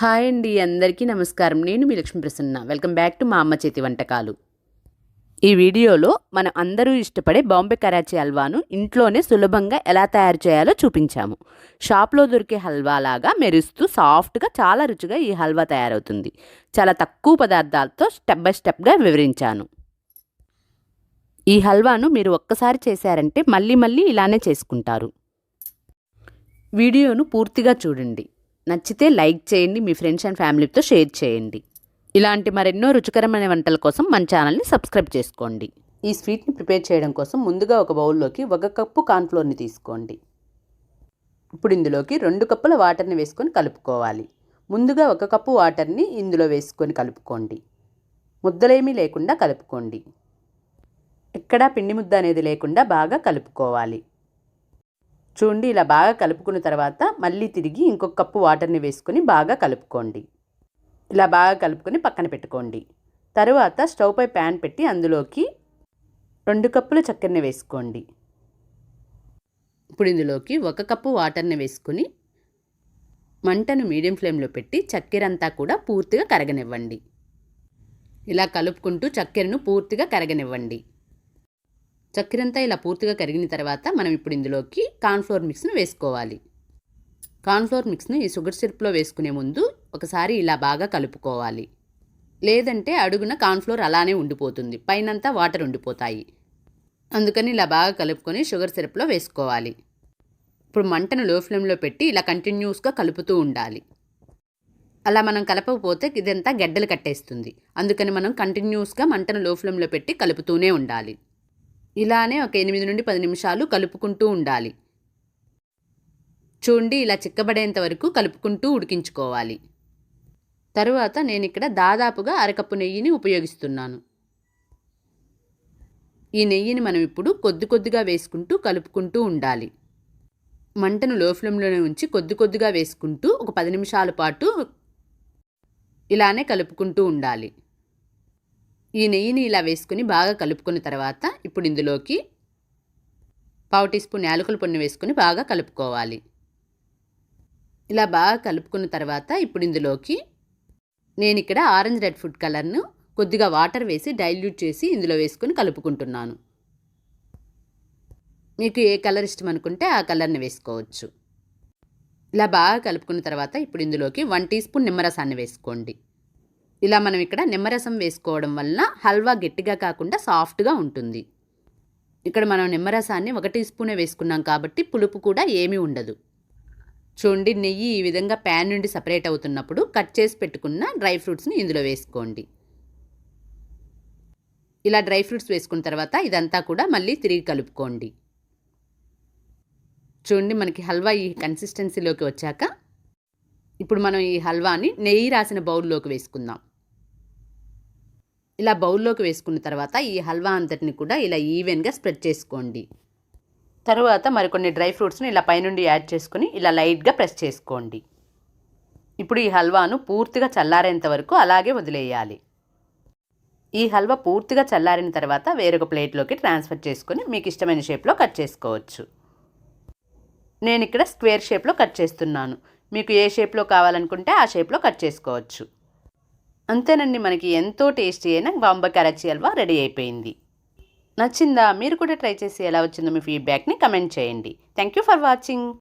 Hi అండి అందరికీ నమస్కారం. నేను మీ Lakshmi Prasanna. Welcome back to మా అమ్మ చేతి వంటకాలు. ఈ వీడియోలో మనం అందరూ ఇష్టపడే బాంబే కరాచీ హల్వాను ఇంట్లోనే సులభంగా ఎలా తయారు చేయాలో చూపించాము. షాప్లో దొరికే హల్వా లాగా మెరుస్తూ సాఫ్ట్గా చాలా రుచిగా ఈ హల్వా తయారవుతుంది. చాలా తక్కువ పదార్థాలతో స్టెప్ బై స్టెప్గా వివరించాను. ఈ హల్వాను మీరు ఒక్కసారి చేశారంటే మళ్ళీ మళ్ళీ ఇలానే చేసుకుంటారు. వీడియోను పూర్తిగా చూడండి. నచ్చితే లైక్ చేయండి మీ ఫ్రెండ్స్ అండ్ ఫ్యామిలీతో షేర్ చేయండి. ఇలాంటి మరెన్నో రుచికరమైన వంటల కోసం మన ఛానల్ని సబ్స్క్రైబ్ చేసుకోండి. ఈ స్వీట్ని ప్రిపేర్ చేయడం కోసం ముందుగా ఒక బౌల్లోకి ఒక కప్పు కార్న్ఫ్లోర్ని తీసుకోండి. ఇప్పుడు ఇందులోకి రెండు కప్పుల వాటర్ని వేసుకొని కలుపుకోవాలి. ముందుగా ఒక కప్పు వాటర్ని ఇందులో వేసుకొని కలుపుకోండి. ముద్దలేమీ లేకుండా కలుపుకోండి. ఎక్కడా పిండి ముద్ద అనేది లేకుండా బాగా కలుపుకోవాలి. చూడండి ఇలా బాగా కలుపుకున్న తర్వాత మళ్ళీ తిరిగి ఇంకొక కప్పు వాటర్ని వేసుకొని బాగా కలుపుకోండి. ఇలా బాగా కలుపుకొని పక్కన పెట్టుకోండి. తరువాత స్టవ్ పై ప్యాన్ పెట్టి అందులోకి రెండు కప్పుల చక్కెరని వేసుకోండి. ఇప్పుడు ఇందులోకి ఒక కప్పు వాటర్ని వేసుకొని మంటను మీడియం ఫ్లేమ్లో పెట్టి చక్కెర అంతా కూడా పూర్తిగా కరగనివ్వండి. ఇలా కలుపుకుంటూ చక్కెరను పూర్తిగా కరగనివ్వండి. చక్కెరంతా ఇలా పూర్తిగా కరిగిన తర్వాత మనం ఇప్పుడు ఇందులోకి కార్న్ఫ్లోర్ మిక్స్ను వేసుకోవాలి. కార్న్ఫ్లోర్ మిక్స్ను ఈ షుగర్ సిరప్లో వేసుకునే ముందు ఒకసారి ఇలా బాగా కలుపుకోవాలి. లేదంటే అడుగున కార్న్ఫ్లోర్ అలానే ఉండిపోతుంది. పైనంతా వాటర్ ఉండిపోతాయి. అందుకని ఇలా బాగా కలుపుకొని షుగర్ సిరప్లో వేసుకోవాలి. ఇప్పుడు మంటను లో ఫ్లేమ్లో పెట్టి ఇలా కంటిన్యూస్గా కలుపుతూ ఉండాలి. అలా మనం కలపకపోతే ఇదంతా గడ్డలు కట్టేస్తుంది. అందుకని మనం కంటిన్యూస్గా మంటను లో ఫ్లేమ్లో పెట్టి కలుపుతూనే ఉండాలి. ఇలానే ఒక ఎనిమిది నుండి పది నిమిషాలు కలుపుకుంటూ ఉండాలి. చూడండి ఇలా చిక్కబడేంత వరకు కలుపుకుంటూ ఉడికించుకోవాలి. తరువాత నేను ఇక్కడ దాదాపుగా అరకప్పు నెయ్యిని ఉపయోగిస్తున్నాను. ఈ నెయ్యిని మనం ఇప్పుడు కొద్ది కొద్దిగా వేసుకుంటూ కలుపుకుంటూ ఉండాలి. మంటను లో ఫ్లేమ్లోనే ఉంచి కొద్ది కొద్దిగా వేసుకుంటూ ఒక పది నిమిషాల పాటు ఇలానే కలుపుకుంటూ ఉండాలి. ఈ నెయ్యిని ఇలా వేసుకుని బాగా కలుపుకున్న తర్వాత ఇప్పుడు ఇందులోకి పావు టీ స్పూన్ యాలకుల పొన్ను వేసుకుని బాగా కలుపుకోవాలి. ఇలా బాగా కలుపుకున్న తర్వాత ఇప్పుడు ఇందులోకి నేను ఇక్కడ ఆరెంజ్ రెడ్ ఫుడ్ కలర్ను కొద్దిగా వాటర్ వేసి డైల్యూట్ చేసి ఇందులో వేసుకొని కలుపుకుంటున్నాను. మీకు ఏ కలర్ ఇష్టం అనుకుంటే ఆ కలర్ని వేసుకోవచ్చు. ఇలా బాగా కలుపుకున్న తర్వాత ఇప్పుడు ఇందులోకి వన్ టీ స్పూన్ నిమ్మరసాన్ని వేసుకోండి. ఇలా మనం ఇక్కడ నిమ్మరసం వేసుకోవడం వలన హల్వా గట్టిగా కాకుండా సాఫ్ట్గా ఉంటుంది. ఇక్కడ మనం నిమ్మరసాన్ని ఒక టీ స్పూనే వేసుకున్నాం కాబట్టి పులుపు కూడా ఏమీ ఉండదు. చూడండి నెయ్యి ఈ విధంగా ప్యాన్ నుండి సపరేట్ అవుతున్నప్పుడు కట్ చేసి పెట్టుకున్న డ్రై ఫ్రూట్స్ని ఇందులో వేసుకోండి. ఇలా డ్రై ఫ్రూట్స్ వేసుకున్న తర్వాత ఇదంతా కూడా మళ్ళీ తిరిగి కలుపుకోండి. చూడండి మనకి హల్వా ఈ కన్సిస్టెన్సీలోకి వచ్చాక ఇప్పుడు మనం ఈ హల్వాని నెయ్యి రాసిన బౌల్లోకి వేసుకుందాం. ఇలా బౌల్లోకి వేసుకున్న తర్వాత ఈ హల్వా అంతటిని కూడా ఇలా ఈవెన్గా స్ప్రెడ్ చేసుకోండి. తర్వాత మరికొన్ని డ్రై ఫ్రూట్స్ని ఇలా పైనుండి యాడ్ చేసుకుని ఇలా లైట్గా ప్రెస్ చేసుకోండి. ఇప్పుడు ఈ హల్వాను పూర్తిగా చల్లారేంత వరకు అలాగే వదిలేయాలి. ఈ హల్వా పూర్తిగా చల్లారిన తర్వాత వేరొక ప్లేట్లోకి ట్రాన్స్ఫర్ చేసుకుని మీకు ఇష్టమైన షేప్లో కట్ చేసుకోవచ్చు. నేను ఇక్కడ స్క్వేర్ షేప్లో కట్ చేస్తున్నాను. మీకు ఏ షేప్లో కావాలనుకుంటే ఆ షేప్లో కట్ చేసుకోవచ్చు. అంతేనండి మనకి ఎంతో టేస్టీ అయిన బాంబే కరాచీ హల్వా రెడీ అయిపోయింది. నచ్చిందా? మీరు కూడా ట్రై చేసి ఎలా వచ్చిందో మీ ఫీడ్బ్యాక్ని కమెంట్ చేయండి. Thank you for watching.